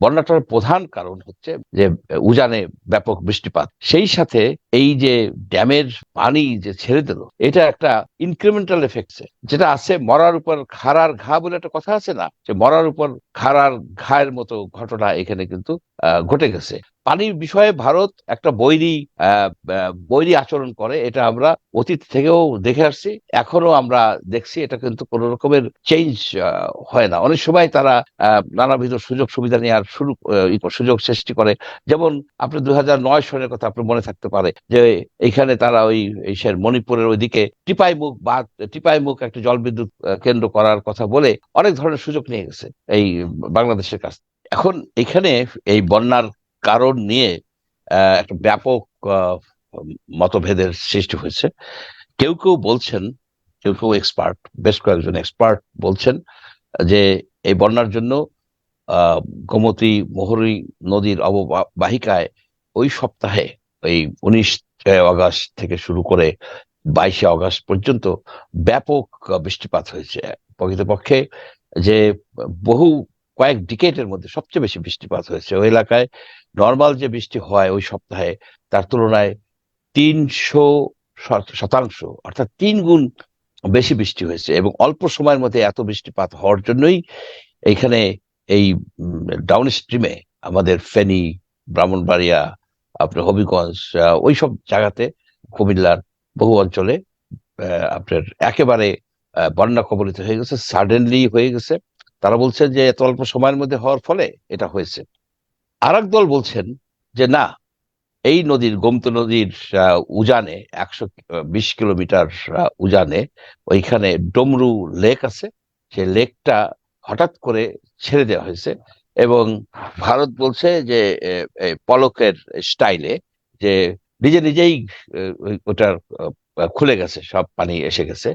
বন্যাটার প্রধান কারণ হচ্ছে যে, উজানে ব্যাপক বৃষ্টিপাত। সেই সাথে এই যে ড্যামের পানি যে ছেড়ে দিল, এটা একটা ইনক্রিমেন্টাল এফেক্ট যেটা আছে মরার উপর খাড়ার ঘা বলে একটা কথা আছে না? যে মরার উপর খাড়ার ঘায়ের মতো ঘটনা এখানে কিন্তু ঘটে গেছে। পানির বিষয়ে ভারত একটা বৈরী বৈরী আচরণ করে, এটা আমরা অতীত থেকেও দেখে আসছি। এখনও আমরা দেখছি, এটা কিন্তু কোন রকমের চেঞ্জ হয় না। অনেক সময় তারা নানাবিধ সুযোগ সুবিধা নেওয়ার শুরু সুযোগ সৃষ্টি করে। যেমন আপনি দুই হাজার নয় সনের কথা আপনার মনে থাকতে পারে যে, এখানে তারা ওই মণিপুরের ওইদিকে টিপাই মুখ বা টিপাই মুখ একটা জলবিদ্যুৎ কেন্দ্র করার কথা বলে অনেক ধরনের সুযোগ নিয়ে গেছে এই বাংলাদেশের কাছ। এখন এখানে এই বন্যার কারণ নিয়ে একটা ব্যাপক মতভেদের সৃষ্টি হয়েছে। কেউ কেউ বলছেন, কেউ কেউ এক্সপার্ট বেশ কয়েকজন এক্সপার্ট বলছেন যে এই বন্যার জন্য গোমতী মোহরী নদীর অববাহিকায় ওই সপ্তাহে ওই উনিশ আগস্ট থেকে শুরু করে বাইশে আগস্ট পর্যন্ত ব্যাপক বৃষ্টিপাত হয়েছে। প্রকৃতপক্ষে যে বহু কয়েক ডিকেটের মধ্যে সবচেয়ে বেশি বৃষ্টিপাত হয়েছে। ওই এলাকায় নর্মাল যে বৃষ্টি হয় ওই সপ্তাহে তার তুলনায় তিনশো শতাংশ অর্থাৎ তিন গুণ বেশি বৃষ্টি হয়েছে এবং অল্প সময়ের মধ্যে এত বৃষ্টিপাত হওয়ার জন্যই এইখানে এই ডাউন স্ট্রিমে আমাদের ফেনী, ব্রাহ্মণবাড়িয়া, আপনার হবিগঞ্জ ওই সব জায়গাতে কুমিল্লার বহু অঞ্চলে আপনার একেবারে বন্যা কবলিত হয়ে গেছে সাডেনলি হয়ে গেছে। তারা বলছেন যে এত অল্প সময়ের মধ্যে হওয়ার ফলে এটা হয়েছে। আর দল বলছেন যে না, এই নদীর গোমত নদীর উজানে, একশো বিশ কিলোমিটার উজানে, ওইখানে ডমরু লেক আছে। সে লেকটা হঠাৎ করে ছেড়ে দেওয়া হয়েছে এবং ভারত বলছে যে পলকের স্টাইলে যে নিজে নিজেই ওটার খুলে গেছে, সব পানি এসে গেছে।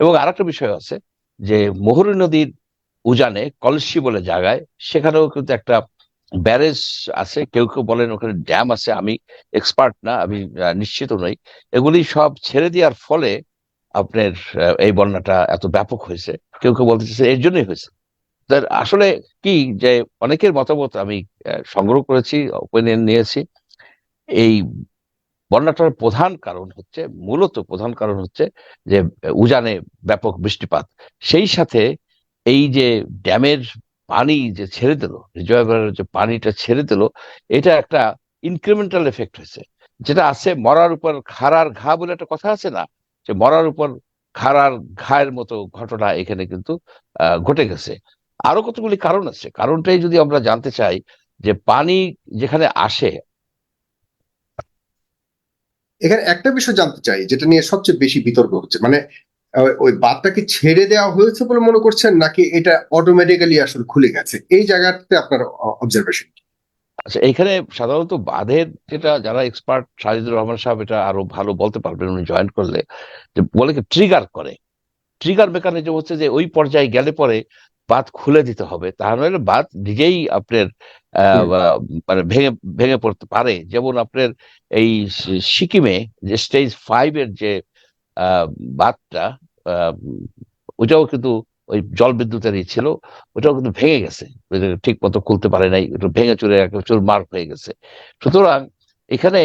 এবং আর একটা বিষয় আছে যে, মহুরী নদীর উজানে কলসি বলে জায়গায়, সেখানেও কিন্তু একটা ব্যারেজ আছে, কেউ কেউ বলেন ওখানে ড্যাম আছে, আমি এক্সপার্ট না, আমি নিশ্চিত নই। এগুলি সব ছেড়ে দেওয়ার ফলে আপনার এই বন্যাটা এত ব্যাপক হয়েছে। কেউ কেউ বলতে চাইছে এর জন্যই হয়েছে। আসলে কি যে অনেকের মতামত আমি সংগ্রহ করেছি ওপিনিয়ন নিয়েছি। এই বন্যাটার প্রধান কারণ হচ্ছে, মূলত প্রধান কারণ হচ্ছে যে উজানে ব্যাপক বৃষ্টিপাত। সেই সাথে এই যে ড্যামের পানি যে ছেড়ে দিল রিজার্ভারের যে পানিটা ছেড়ে দিল, এটা একটা ইনক্রিমেন্টাল এফেক্ট হয়েছে। যেটা আছে মরার উপর খাড়ার ঘা বলে একটা কথা আছে না? যে মরার উপর খাড়ার ঘায়ের মতো ঘটনা এখানে কিন্তু ঘটে গেছে। আরও কতগুলি কারণ আছে। কারণটাই যদি আমরা জানতে চাই যে পানি যেখানে আসে এখানে একটা বিষয় জানতে চাই, যেটা নিয়ে সবচেয়ে বেশি বিতর্ক হচ্ছে। মানে ওই বাদটাকে ছেড়ে দেওয়া হয়েছে বলে মনে করছেন নাকি এটা অটোমেটিক্যালি আসলে খুলে গেছে? এই জায়গাতে আপনার অবজারভেশন আচ্ছা এখানে সাধারণত বাঁধের যেটা যারা এক্সপার্ট সাজিদুর রহমান সাহেব এটা আরও ভালো বলতে পারবেন উনি জয়েন করলে। যে বলে কি ট্রিগার করে। ট্রিগার মেকানিজম হচ্ছে যে ওই পর্যায়ে গেলে পরে বাঁধ খুলে দিতে হবে। তা নাহলে বাঁধ নিজেই আপনার মানে ভেঙে ভেঙে পড়তে পারে। যেমন আপনার এই সিকিমে যে স্টেজ ফাইভ এর যে বাঁধটা ওইটাও কিন্তু ওই জল বিদ্যুতেরই ছিল ওটাও কিন্তু ভেঙে গেছে। ঠিক মতো খুলতে পারে নাই ভেঙে চুরে চুর মার হয়ে গেছে। সুতরাং এখানে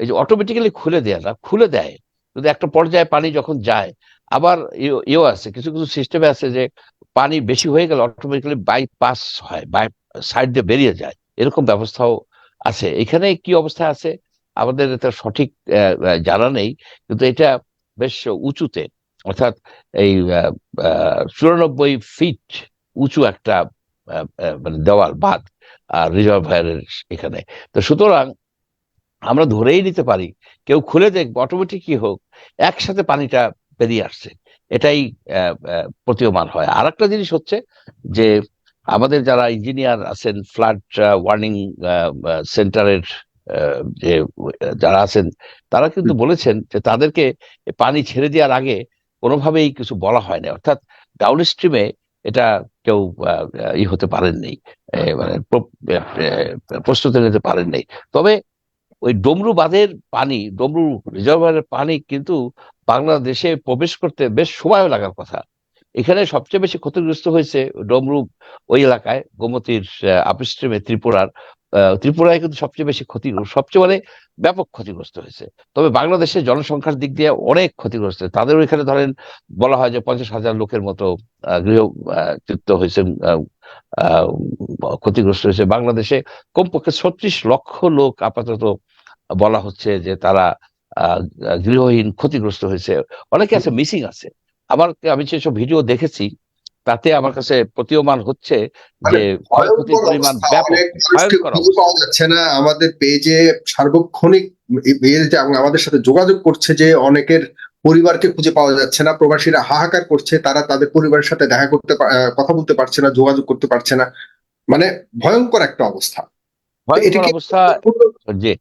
এই যে অটোমেটিক্যালি খুলে দেয় না, খুলে দেয়। যদি একটা পর্যায়ে পানি যখন যায়, আবার ইয়েও আছে, কিছু কিছু সিস্টেমে আছে যে পানি বেশি হয়ে গেলে অটোমেটিক্যালি বাইপাস হয় বাই সাইড দিয়ে বেরিয়ে যায়। এরকম ব্যবস্থাও আছে। এখানে কি অবস্থা আছে? আমাদের এটা সঠিক জানা নেই। কিন্তু এটা বেশ উঁচুতে। অর্থাৎ এই চুরানব্বই ফিট উঁচু একটা মানে দেওয়াল বাঁধ রিজার্ভায়ারের এখানে। তো সুতরাং আমরা ধরেই নিতে পারি কেউ খুলে দেখব অটোমেটিক কি হোক একসাথে পানিটা বেরিয়ে আসছে। এটাই প্রতীয়মান হয়। আর একটা জিনিস হচ্ছে যে আমাদের যারা ইঞ্জিনিয়ার আছেন ফ্লাড ওয়ার্নিং সেন্টারের যে যারা আছেন তারা কিন্তু বলেছেন যে তাদেরকে পানি ছেড়ে দেওয়ার আগে কোনোভাবেই কিছু বলা হয় না। অর্থাৎ ডাউন স্ট্রিমে এটা কেউ ই হতে পারেননি মানে প্রস্তুতি নিতে পারেননি। তবে ওই ডমরু বাঁধের পানি, ডমরু রিজার্ভারের পানি কিন্তু বাংলাদেশে প্রবেশ করতে বেশ সময় লাগার কথা। এখানে সবচেয়ে বেশি ক্ষতিগ্রস্ত হয়েছে ডমরু ওই এলাকায়, গোমতীর আপস্ট্রিমে ত্রিপুরার ত্রিপুরায় কিন্তু সবচেয়ে বেশি ক্ষতি সবচেয়ে মানে ব্যাপক ক্ষতিগ্রস্ত হয়েছে। তবে বাংলাদেশের জনসংখ্যার দিক দিয়ে অনেক ক্ষতিগ্রস্ত। তাদের ওইখানে ধরেন বলা হয় যে পঞ্চাশ হাজার লোকের মতো আহ, গৃহ আহ, চিত্ত হয়েছে ক্ষতিগ্রস্ত হয়েছে। বাংলাদেশে কমপক্ষে ছত্রিশ লক্ষ লোক আপাতত বলা হচ্ছে যে তারা গৃহহীন ক্ষতিগ্রস্ত হয়েছে। অনেকে আছে মিসিং আছে। আমার আমি যেসব ভিডিও দেখেছি তাতে আমার কাছে প্রতীয়মান হচ্ছে যে ক্ষয়ক্ষতির পরিমাণ ব্যাপক ভয়ঙ্কর পাওয়া যাচ্ছে না। আমাদের পেজে সার্বক্ষণিক এবং আমাদের সাথে যোগাযোগ করছে যে অনেকের পরিবারকে খুঁজে পাওয়া যাচ্ছে না প্রবাসীরা হাহাকার করছে তারা তাদের পরিবারের সাথে দেখা করতে কথা বলতে পারছে না যোগাযোগ করতে পারছে না। মানে ভয়ঙ্কর একটা অবস্থা। ভয়ঙ্কর অবস্থা যে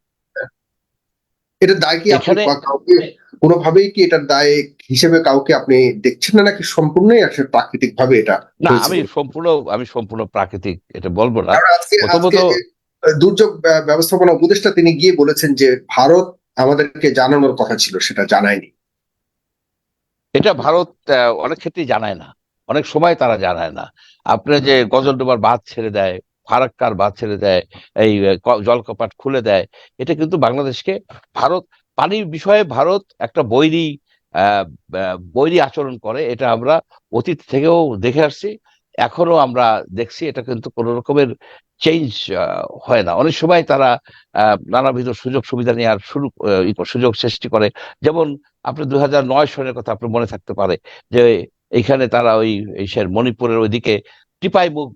এটা দায় কি আপনি কাউকে কোনোভাবেই কি এটার দায় হিসেবে কাউকে আপনি দেখছেন না নাকি সম্পূর্ণই আসলে প্রাকৃতিক ভাবে এটা না আমি সম্পূর্ণ আমি সম্পূর্ণ প্রাকৃতিক এটা বলব না। প্রথমত- দুর্যোগ ব্যবস্থাপনা উপদেষ্টা তিনি গিয়ে বলেছেন যে ভারত আমাদেরকে জানানোর কথা ছিল সেটা জানায়নি। এটা ভারত অনেক ক্ষেত্রেই জানায় না। অনেক সময় তারা জানায় না। আপনার যে গজলডোবার বাদ ছেড়ে দেয় ফারাক্কার বাঁধ ছেড়ে দেয়, এই জলকপাট খুলে দেয়। এটা কিন্তু বাংলাদেশকে ভারত, পানির বিষয়ে ভারত একটা বৈরী বৈরী আচরণ করে, এটা আমরা অতীত থেকেও দেখে আসছি। এখনও আমরা দেখছি, এটা কিন্তু কোনো রকমের চেঞ্জ হয় না। অনেক সময় তারা নানাবিধ সুযোগ সুবিধা নেওয়ার শুরু সুযোগ সৃষ্টি করে। যেমন আপনি দুই হাজার নয় সনের কথা আপনার মনে থাকতে পারে যে এইখানে তারা ওই মণিপুরের ওইদিকে টিপাই মুখ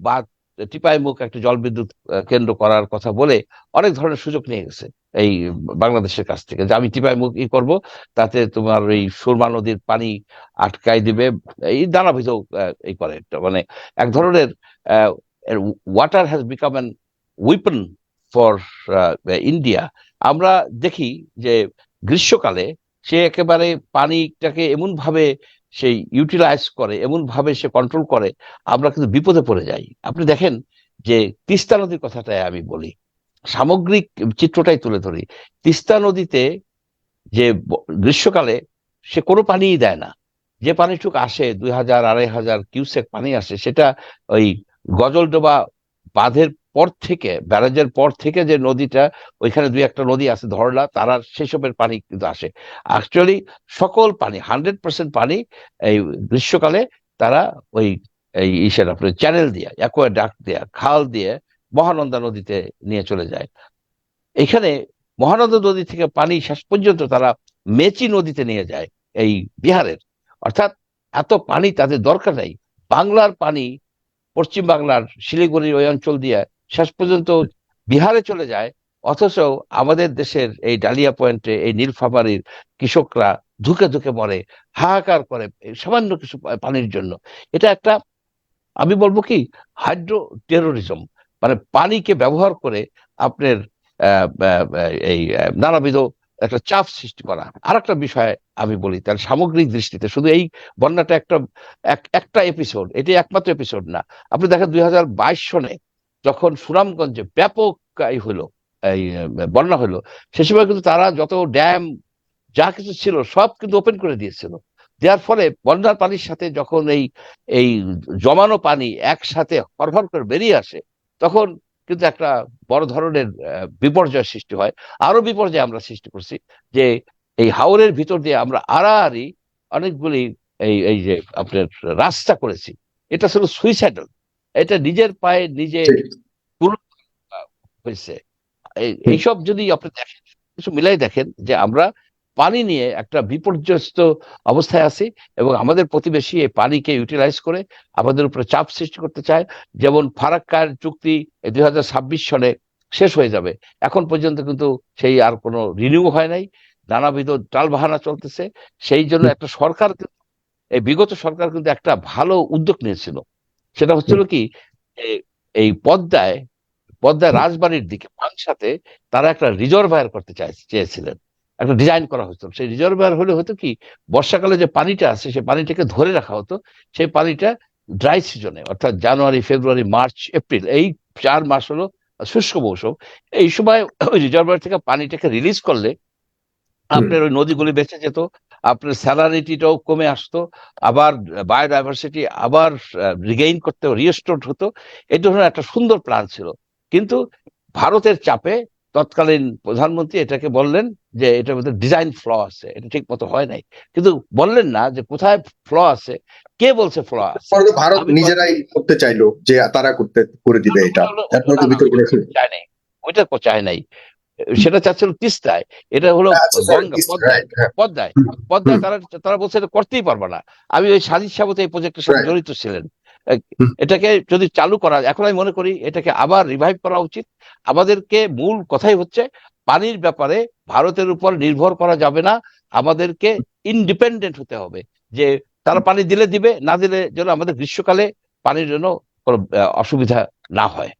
টিপাই মুখ একটা জলবিদ্যুৎ আহ, কেন্দ্র করার কথা বলে অনেক ধরনের সুযোগ নিয়ে গেছে এই বাংলাদেশের কাছ থেকে যে আমি টিপাই মুখ ই করব তাতে তোমার ওই সুরমা নদীর পানি আটকাই দিবে এই নানাবিধ এই করে মানে এক ধরনের water has become an weapon for India আমরা দেখি যে গ্রীষ্মকালে সে একেবারে পানিটাকে এমন ভাবে সে ইউটিলাইজ করে এমন ভাবে সে কন্ট্রোল করে, আমরা কিন্তু বিপদে পড়ে যাই। আপনি দেখেন যে তিস্তা নদীর কথাটাই আমি বলি। সামগ্রিক চিত্রটাই তুলে ধরি। তিস্তা নদীতে যে গ্রীষ্মকালে সে কোনো পানিই দেয় না। যে পানিটুক আসে, দুই হাজার, আড়াই হাজার কিউসেক পানি আসে, সেটা ওই গজলডোবা বাঁধের পর থেকে, ব্যারাজের পর থেকে যে নদীটা, ওইখানে দুই একটা নদী আছে, ধরলা, তারা সেসবের পানি কিন্তু আসে। অ্যাকচুয়ালি সকল পানি হান্ড্রেড পার্সেন্ট পানি এই গ্রীষ্মকালে তারা ওই, এই ইসের আপনার চ্যানেল দিয়ে অ্যাকোয়া ডাক দিয়ে, খাল দিয়ে মহানন্দা নদীতে নিয়ে চলে যায়। এখানে মহানন্দা নদী থেকে পানি শেষ পর্যন্ত তারা মেচি নদীতে নিয়ে যায়, এই বিহারের। অর্থাৎ এত পানি তাদের দরকার নেই। বাংলার পানি পশ্চিম বাংলার শিলিগুড়ি ওই অঞ্চল দিয়ে শেষ পর্যন্ত বিহারে চলে যায়, অথচ আমাদের দেশের এই ডালিয়া পয়েন্টে এই নীলফামারীর কৃষকরা ধুকে ধুকে মরে, হাহাকার করে সামান্য কিছু পানির জন্য। এটা একটা, আমি বলব কি হাইড্রো টেরোরিজম মানে পানিকে ব্যবহার করে আপনার এই নানাবিধ একটা চাপ সৃষ্টি করা। আর একটা বিষয় আমি বলি, তার সামগ্রিক দৃষ্টিতে শুধু এই বন্যাটা একটা, এক- একটা এপিসোড এটি একমাত্র এপিসোড না। আপনি দেখেন দুই হাজার বাইশ সনে যখন সুনামগঞ্জে ব্যাপক এই হলো, এই বন্যা হলো, সে সময় কিন্তু তারা যত ড্যাম, যা কিছু ছিল সব কিন্তু ওপেন করে দিয়েছিল। দেওয়ার ফলে বন্যার পানির সাথে যখন এই এই জমানো পানি একসাথে হরহর করে বেরিয়ে আসে, তখন কিন্তু একটা বড় ধরনের বিপর্যয় সৃষ্টি হয়। আরও বিপর্যয় আমরা সৃষ্টি করছি যে এই হাওরের ভিতর দিয়ে আমরা আড়াআড়ি অনেকগুলি এই এই যে আপনার রাস্তা করেছি। এটা ছিল সুইসাইডাল এটা নিজের পায়ে নিজে হয়েছে। এই- এইসব যদি আপনি দেখেন কিছু মিলাই দেখেন যে আমরা পানি নিয়ে একটা বিপর্যস্ত অবস্থায় আছি এবং আমাদের প্রতিবেশী এই পানিকে ইউটিলাইজ করে আমাদের উপরে চাপ সৃষ্টি করতে চায়। যেমন ফারাক্কার চুক্তি দুই হাজার ছাব্বিশ সনে শেষ হয়ে যাবে। এখন পর্যন্ত কিন্তু সেই আর কোনো রিনিউ হয় নাই। নানাবিধ টালবাহানা চলতেছে। সেই জন্য একটা সরকার এই বিগত সরকার কিন্তু একটা ভালো উদ্যোগ নিয়েছিল। সেটা হচ্ছিল কি এই পদ্মায় পদ্মায় রাজবাড়ির দিকে পাংশাতে তারা একটা রিজার্ভায়ার করতে চাই চেয়েছিলেন। একটা ডিজাইন করা হতো। সেই রিজার্ভার হলে হতো কি, বর্ষাকালে যে পানিটা আছে সেই পানিটাকে ধরে রাখা হতো। সেই পানিটা ড্রাই সিজনে অর্থাৎ জানুয়ারি, ফেব্রুয়ারি, মার্চ, এপ্রিল, এই চার মাস হলো শুষ্ক মৌসুম। এই সময় ওই রিজার্ভার থেকে পানিটাকে রিলিজ করলে আপনার ওই নদীগুলি বেঁচে যেত, আপনার স্যালারিটিটাও কমে আসতো, আবার বায়োডাইভার্সিটি আবার রিগেইন করতে রিস্টোর হতো। এই ধরনের একটা সুন্দর প্ল্যান ছিল। কিন্তু ভারতের চাপে তৎকালীন প্রধানমন্ত্রী এটাকে বললেন যে এটার মধ্যে ডিজাইন ফ্ল আছে এটা ঠিক মতো হয় নাই। কিন্তু বললেন না যে কোথায় ফ্ল আছে কে বলছে ফ্ল আছে? ভারত নিজেরাই করতে চাইলো যে তারা করতে করে দিবে এটা। ওইটা চায় নাই। সেটা চাচ্ছিল তিস্তায়। এটা হলো আচ্ছা, this- পদ্মায়। হ্যাঁ। পদ্মায়। পদ্মায় তারা তারা বলছে এটা করতেই পারবে না। আমি ওই সাজিদ সাবত এই প্রজেক্টের সাথে জড়িত ছিলেন। এটাকে যদি চালু করা এখন আমি মনে করি এটাকে আবার রিভাইভ করা উচিত। আমাদেরকে মূল কথাই হচ্ছে পানির ব্যাপারে ভারতের উপর নির্ভর করা যাবে না। আমাদেরকে ইন্ডিপেন্ডেন্ট হতে হবে। যে তারা পানি দিলে দিবে না দিলে যেন আমাদের গ্রীষ্মকালে পানির জন্য কোনো অসুবিধা না হয়।